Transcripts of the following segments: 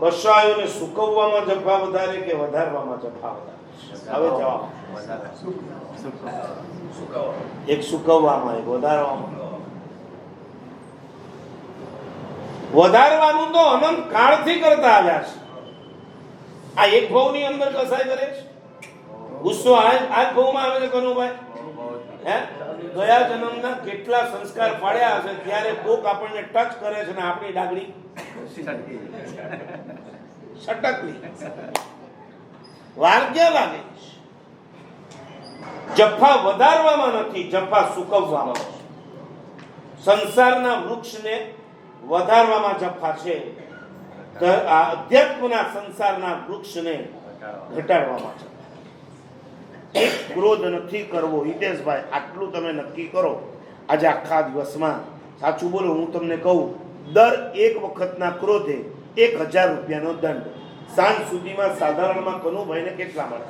કશાયોને સુકવવામાં જફા વધારે કે વધારવામાં જફા વધારે હવે જવાબ. એક સુકવવામાં એક વધારવામાં. વધારવાનું તો અનંત કાળથી કરતા આવ્યા છે. આ એક ભાવની અંદર કસાય કરે છે? ગુસ્સો આ આ માં આવે છે કનુભાઈ? હે? ગયા જન્મના કેટલા સંસ્કાર પાડ્યા હશે, ત્યારે કોક આપણને ટચ કરે છે ને આપણી ડાગડી. સટકલી. વાર ક્યાં લાગે જફા વધારવામાં નથી, જફા સુકવવામાં. સંસારના વૃક્ષને વધારવામાં જફા છે. અધ્યાત્મના સંસારના વૃક્ષને ઘટાડવામાં છે. ક્રોધ નથી કરવો, હિતેશભાઈ, આટલું તમે નક્કી કરો આજે આખા દિવસમાં. સાચું બોલો, હું તમને કહું, દર એક વખતના ક્રોધે એક હજાર રૂપિયાનો દંડ. સાંજ સુધીમાં સાધારણમાં કનુભાઈને કેટલા મળે?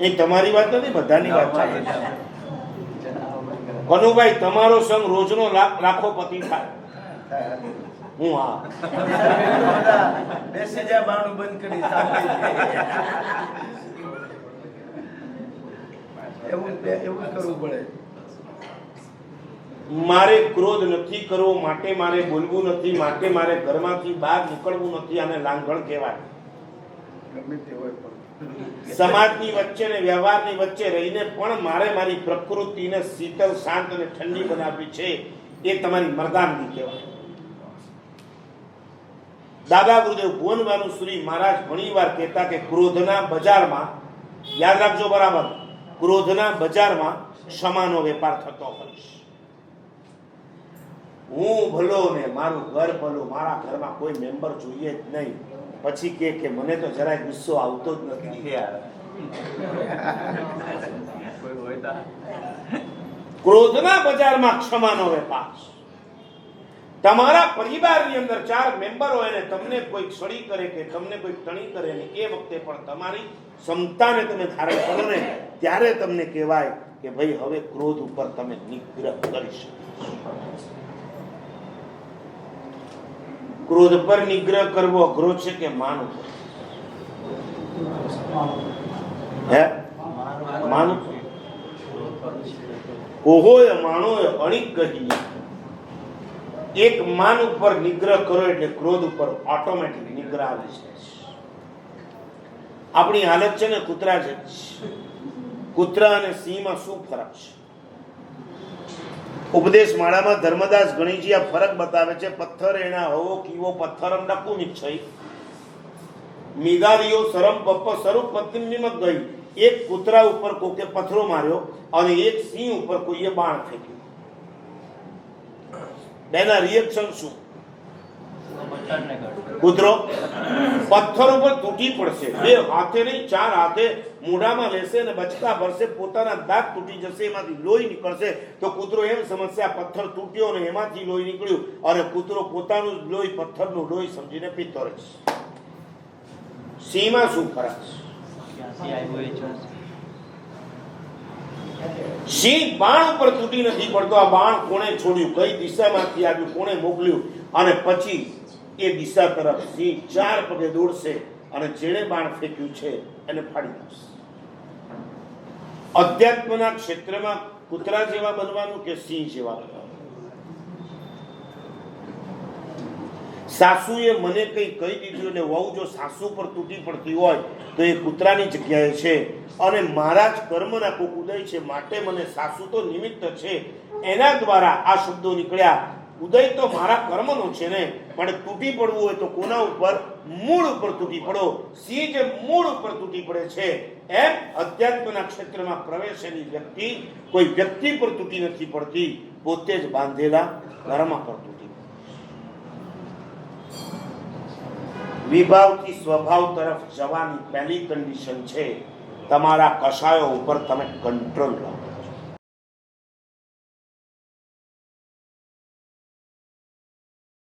એ તમારી વાત નથી, બધાની વાત ચાલે. કનુભાઈ, તમારો સંગ રોજનો લાખો પતિ થાય. હું હા બેસી જા બાણું બંધ કરી એવું એવું કરવું પડે મારે ક્રોધ નથી કરવો, માટે મારે બોલવું નથી, માટે મારે ઘરમાંથી બહાર નીકળવું નથી અને લાંઘણ કહેવાય. સમાજની વચ્ચે ને વ્યવહારની વચ્ચે રહીને પણ મારે મારી પ્રકૃતિને શીતળ શાંત અને ઠંડી બનાવવી છે, એ તમારી મરદાનગી કહેવાય. દાદા ગુરુદેવ ભુવનવાનુ શ્રી મહારાજ ઘણીવાર કહેતા કે ક્રોધના બજારમાં યાદ રાખજો બરાબર ક્રોધના બજારમાં ક્ષમાનો વેપાર થતો હોય હું ભલો ને મારું ઘર ભલું મારા ઘરમાં કોઈ મેમ્બર જોઈએ જ નહીં. પછી કે કે મને તો જરાય ગુસ્સો આવતો જ નથી. ક્રોધના બજારમાં ક્ષમાનો વેપાર. તમારા પરિવારની અંદર ચાર મેમ્બર હોય ને તમને કોઈ છડી કરે કે તમને કોઈ ટણી કરે ને એ વખતે પણ તમારી ક્ષમતાને તમે ધારણ કરો ને ત્યારે તમને કહેવાય કે ભાઈ હવે ક્રોધ ઉપર તમે નિગ્રહ કરી શકો ક્રોધ પર નિગ્રહ કરવો અઘરો છે કે માન? ઉપર હે? માન? ઓહોય માણોય અણિક કહી એક માન ઉપર નિગ્રહ કરો એટલે ક્રોધ ઉપર ઓટોમેટિક નિગ્રહ આવે છે. આપણી હાલત છે ને કૂતરા છે. કૂતરા અને સિંહમાં શું ફરક છે? ઉપદેશ માળામાં ધર્મદાસ ગણીજી આ ફરક બતાવે છે, પથ્થર એના હવો કીવો, પથ્થરમ ડકુ નિશ્ચય મિગારીઓ સરમ પપ્પ સ્વરૂપ પત્ની નિમક ગઈ. એક કૂતરા ઉપર કોકે પથરો માર્યો અને એક સિંહ ઉપર કોઈએ બાણ ફેંક્યું. બેના રિએક્શન શું? કૂતરો? પથ્થર ઉપર તૂટી પડશે. બે હાથે નહીં ચાર હાથે મોઢામાં લેશે અને બચકા ભરશે પોતાના દાંત તૂટી જશે એમાંથી લોહી નીકળશે. તો કૂતરો એમ સમજશે આ પથ્થર તૂટ્યો અને એમાંથી લોહી નીકળ્યું. અને કૂતરો પોતાનું જ લોહી પથ્થરનું લોહી સમજીને પીતો રહેશે સિંહમાં શું છે? સિંહ બાણ ઉપર તૂટી નથી પડતો. આ બાણ કોણે છોડ્યું? કઈ દિશામાંથી આવ્યું? કોણે મોકલ્યું? અને પછી એ દિશા તરફ સિંહ ચાર પગે દોડશે અને જેણે બાણ ફેંક્યું છે, એને ફાડી નાખશે. અધ્યાત્મના ક્ષેત્રમાં કૂતરા જેવા બનવાનું કે સિંહ જેવા બનવાનું? સાસુએ મને કંઈ કહી દીધું અને વહુ જો સાસુ પર તૂટી પડતી હોય તો એ કૂતરાની જગ્યાએ છે અને મારા જ કર્મના કોક ઉદય છે. માટે મને સાસુ તો નિમિત્ત છે. એના દ્વારા આ શબ્દો નીકળ્યા. ઉદય તો મારા કર્મનો છે ને, પણ તૂટી પડવું હોય તો કોના ઉપર? મૂળ ઉપર તૂટી પડો. સિંહ જે મૂળ ઉપર તૂટી પડે છે, એમ અધ્યાત્મના ક્ષેત્રમાં પ્રવેશેલી વ્યક્તિ કોઈ વ્યક્તિ પર તૂટી નથી પડતી. પોતે જ બાંધેલા કર્મ પર તૂટી પડે. વિભાવથી સ્વભાવ તરફ જવાની પહેલી કન્ડિશન છે તમારા કશાયો ઉપર તમે કંટ્રોલ રાખો